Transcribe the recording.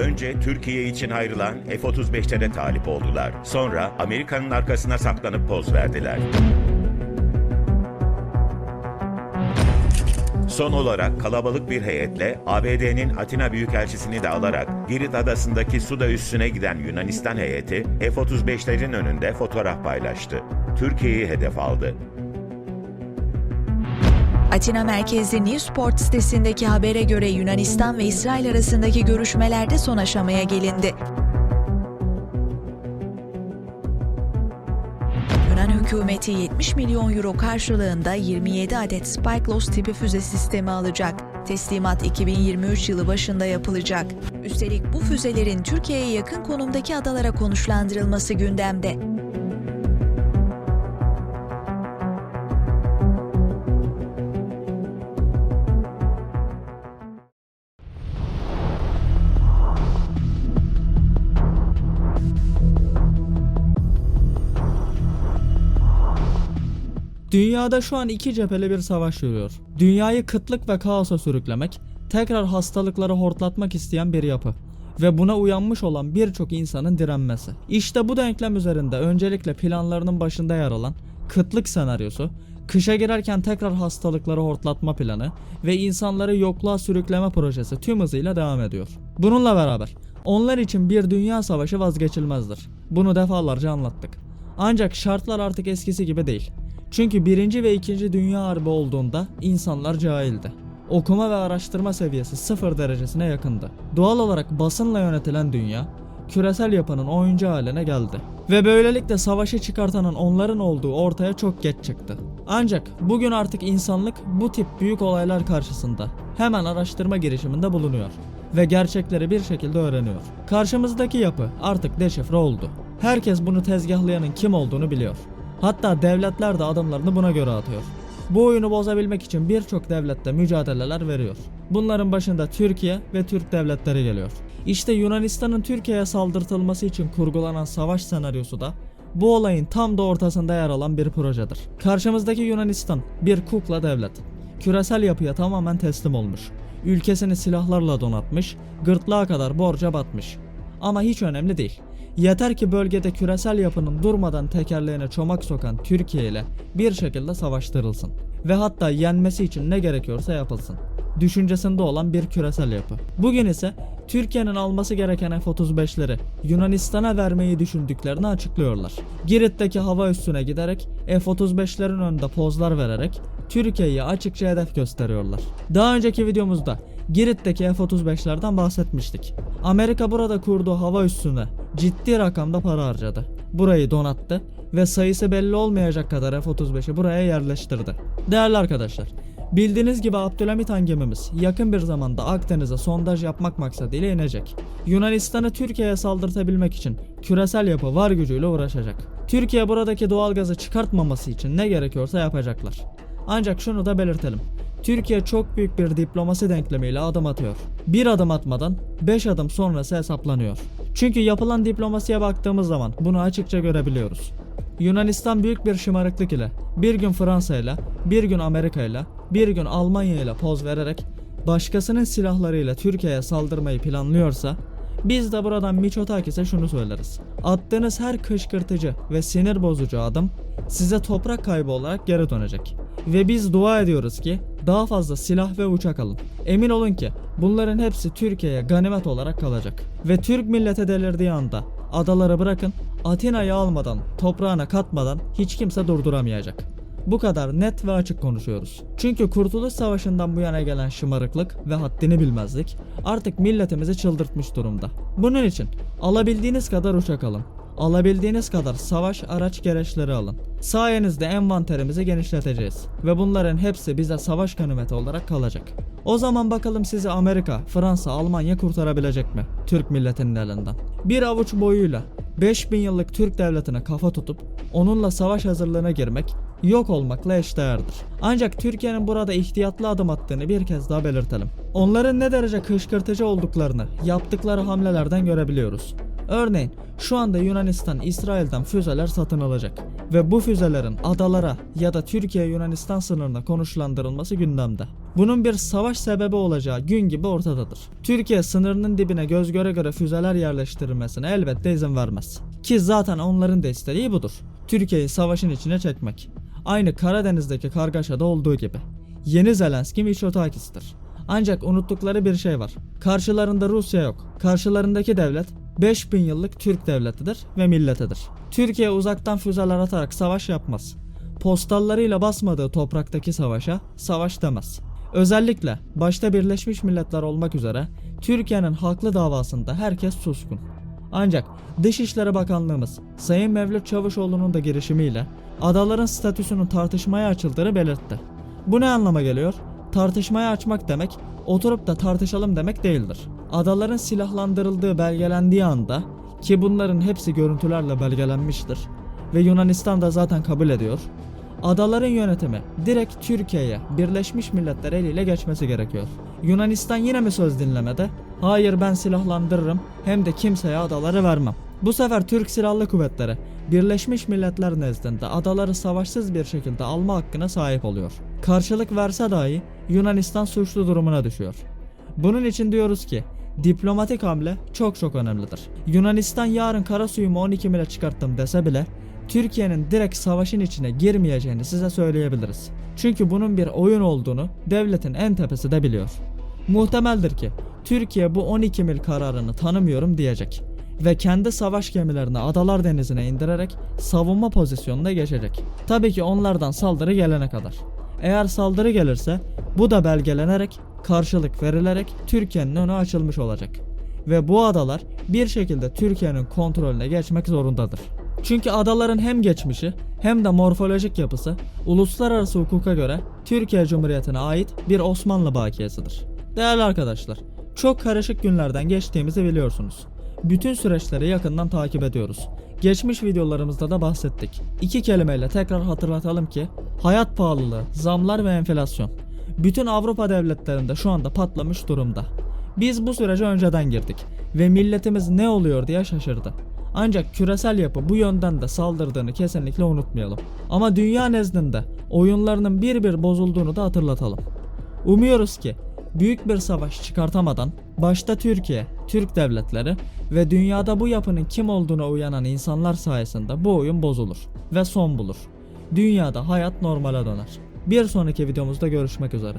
önce Türkiye için ayrılan F-35'lere talip oldular. Sonra Amerika'nın arkasına saklanıp poz verdiler. Son olarak kalabalık bir heyetle ABD'nin Atina Büyükelçisini de alarak Girit Adası'ndaki Suda üssüne giden Yunanistan heyeti F-35'lerin önünde fotoğraf paylaştı. Türkiye'yi hedef aldı. Atina merkezli Newsport sitesindeki habere göre Yunanistan ve İsrail arasındaki görüşmelerde son aşamaya gelindi. Yunan hükümeti 70 milyon euro karşılığında 27 adet Spikelos tipi füze sistemi alacak. Teslimat 2023 yılı başında yapılacak. Üstelik bu füzelerin Türkiye'ye yakın konumdaki adalara konuşlandırılması gündemde. Dünyada şu an iki cepheli bir savaş yürüyor. Dünyayı kıtlık ve kaosa sürüklemek, tekrar hastalıkları hortlatmak isteyen bir yapı ve buna uyanmış olan birçok insanın direnmesi. İşte bu denklem üzerinde öncelikle planlarının başında yer alan kıtlık senaryosu, kışa girerken tekrar hastalıkları hortlatma planı ve insanları yokluğa sürükleme projesi tüm hızıyla devam ediyor. Bununla beraber onlar için bir dünya savaşı vazgeçilmezdir. Bunu defalarca anlattık. Ancak şartlar artık eskisi gibi değil. Çünkü birinci ve ikinci dünya harbi olduğunda insanlar cahildi. Okuma ve araştırma seviyesi sıfır derecesine yakındı. Doğal olarak basınla yönetilen dünya, küresel yapının oyuncu haline geldi. Ve böylelikle savaşı çıkartanın onların olduğu ortaya çok geç çıktı. Ancak bugün artık insanlık bu tip büyük olaylar karşısında hemen araştırma girişiminde bulunuyor ve gerçekleri bir şekilde öğreniyor. Karşımızdaki yapı artık deşifre oldu. Herkes bunu tezgahlayanın kim olduğunu biliyor. Hatta devletler de adımlarını buna göre atıyor. Bu oyunu bozabilmek için birçok devlette mücadeleler veriyor. Bunların başında Türkiye ve Türk devletleri geliyor. İşte Yunanistan'ın Türkiye'ye saldırtılması için kurgulanan savaş senaryosu da bu olayın tam da ortasında yer alan bir projedir. Karşımızdaki Yunanistan bir kukla devlet. Küresel yapıya tamamen teslim olmuş. Ülkesini silahlarla donatmış, gırtlağa kadar borca batmış. Ama hiç önemli değil. Yeter ki bölgede küresel yapının durmadan tekerleğine çomak sokan Türkiye ile bir şekilde savaştırılsın. Ve hatta yenmesi için ne gerekiyorsa yapılsın. Düşüncesinde olan bir küresel yapı. Bugün ise Türkiye'nin alması gereken F-35'leri Yunanistan'a vermeyi düşündüklerini açıklıyorlar. Girit'teki hava üssüne giderek F-35'lerin önünde pozlar vererek Türkiye'yi açıkça hedef gösteriyorlar. Daha önceki videomuzda Girit'teki F-35'lerden bahsetmiştik. Amerika burada kurduğu hava üssüne ciddi rakamda para harcadı. Burayı donattı ve sayısı belli olmayacak kadar F-35'i buraya yerleştirdi. Değerli arkadaşlar, bildiğiniz gibi Abdülhamit Han gemimiz yakın bir zamanda Akdeniz'e sondaj yapmak maksadıyla inecek. Yunanistan'ı Türkiye'ye saldırtabilmek için küresel yapı var gücüyle uğraşacak. Türkiye buradaki doğalgazı çıkartmaması için ne gerekiyorsa yapacaklar. Ancak şunu da belirtelim. Türkiye çok büyük bir diplomasi denklemiyle adım atıyor. Bir adım atmadan 5 adım sonrası hesaplanıyor. Çünkü yapılan diplomasiye baktığımız zaman bunu açıkça görebiliyoruz. Yunanistan büyük bir şımarıklık ile bir gün Fransa ile, bir gün Amerika ile, bir gün Almanya ile poz vererek başkasının silahlarıyla Türkiye'ye saldırmayı planlıyorsa biz de buradan Miçotakis'e şunu söyleriz. Attığınız her kışkırtıcı ve sinir bozucu adım size toprak kaybı olarak geri dönecek. Ve biz dua ediyoruz ki daha fazla silah ve uçak alın. Emin olun ki bunların hepsi Türkiye'ye ganimet olarak kalacak. Ve Türk millete delirdiği anda adaları bırakın Atina'yı almadan, toprağına katmadan hiç kimse durduramayacak. Bu kadar net ve açık konuşuyoruz. Çünkü Kurtuluş Savaşı'ndan bu yana gelen şımarıklık ve haddini bilmezlik artık milletimizi çıldırtmış durumda. Bunun için alabildiğiniz kadar uçak alın. Alabildiğiniz kadar savaş araç gereçleri alın. Sayenizde envanterimizi genişleteceğiz ve bunların hepsi bize savaş ganimeti olarak kalacak. O zaman bakalım sizi Amerika, Fransa, Almanya kurtarabilecek mi? Türk milletinin elinden. Bir avuç boyuyla 5000 yıllık Türk devletine kafa tutup onunla savaş hazırlığına girmek yok olmakla eşdeğerdir. Ancak Türkiye'nin burada ihtiyatlı adım attığını bir kez daha belirtelim. Onların ne derece kışkırtıcı olduklarını yaptıkları hamlelerden görebiliyoruz. Örneğin şu anda Yunanistan İsrail'den füzeler satın alacak ve bu füzelerin adalara ya da Türkiye-Yunanistan sınırına konuşlandırılması gündemde. Bunun bir savaş sebebi olacağı gün gibi ortadadır. Türkiye sınırının dibine göz göre göre füzeler yerleştirilmesine elbette izin vermez. Ki zaten onların da istediği budur. Türkiye'yi savaşın içine çekmek. Aynı Karadeniz'deki kargaşada olduğu gibi. Yeni Zelenski Mitsotakis'tir. Ancak unuttukları bir şey var. Karşılarında Rusya yok. Karşılarındaki devlet 5000 yıllık Türk devletidir ve milletidir. Türkiye uzaktan füzeler atarak savaş yapmaz. Postallarıyla basmadığı topraktaki savaşa savaş demez. Özellikle başta Birleşmiş Milletler olmak üzere Türkiye'nin haklı davasında herkes suskun. Ancak Dışişleri Bakanlığımız Sayın Mevlüt Çavuşoğlu'nun da girişimiyle adaların statüsünün tartışmaya açıldığını belirtti. Bu ne anlama geliyor? Tartışmaya açmak demek, oturup da tartışalım demek değildir. Adaların silahlandırıldığı belgelendiği anda ki bunların hepsi görüntülerle belgelenmiştir ve Yunanistan da zaten kabul ediyor. Adaların yönetimi direkt Türkiye'ye Birleşmiş Milletler eliyle geçmesi gerekiyor. Yunanistan yine mi söz dinlemede? Hayır ben silahlandırırım hem de kimseye adaları vermem. Bu sefer Türk Silahlı Kuvvetleri Birleşmiş Milletler nezdinde adaları savaşsız bir şekilde alma hakkına sahip oluyor. Karşılık verse dahi Yunanistan suçlu durumuna düşüyor. Bunun için diyoruz ki diplomatik hamle çok çok önemlidir. Yunanistan yarın kara suyumu 12 mile çıkarttım dese bile Türkiye'nin direkt savaşın içine girmeyeceğini size söyleyebiliriz. Çünkü bunun bir oyun olduğunu devletin en tepesi de biliyor. Muhtemeldir ki Türkiye bu 12 mil kararını tanımıyorum diyecek ve kendi savaş gemilerini Adalar Denizi'ne indirerek savunma pozisyonuna geçecek. Tabii ki onlardan saldırı gelene kadar. Eğer saldırı gelirse bu da belgelenerek karşılık verilerek Türkiye'nin önü açılmış olacak. Ve bu adalar bir şekilde Türkiye'nin kontrolüne geçmek zorundadır. Çünkü adaların hem geçmişi hem de morfolojik yapısı uluslararası hukuka göre Türkiye Cumhuriyeti'ne ait bir Osmanlı bakiyesidir. Değerli arkadaşlar, çok karışık günlerden geçtiğimizi biliyorsunuz. Bütün süreçleri yakından takip ediyoruz. Geçmiş videolarımızda da bahsettik. İki kelimeyle tekrar hatırlatalım ki hayat pahalılığı, zamlar ve enflasyon bütün Avrupa devletlerinde şu anda patlamış durumda. Biz bu sürece önceden girdik ve milletimiz ne oluyor diye şaşırdı. Ancak küresel yapı bu yönden de saldırdığını kesinlikle unutmayalım. Ama dünya nezdinde oyunlarının bir bir bozulduğunu da hatırlatalım. Umuyoruz ki büyük bir savaş çıkartamadan başta Türkiye, Türk devletleri ve dünyada bu yapının kim olduğuna uyanan insanlar sayesinde bu oyun bozulur ve son bulur. Dünyada hayat normale döner. Bir sonraki videomuzda görüşmek üzere.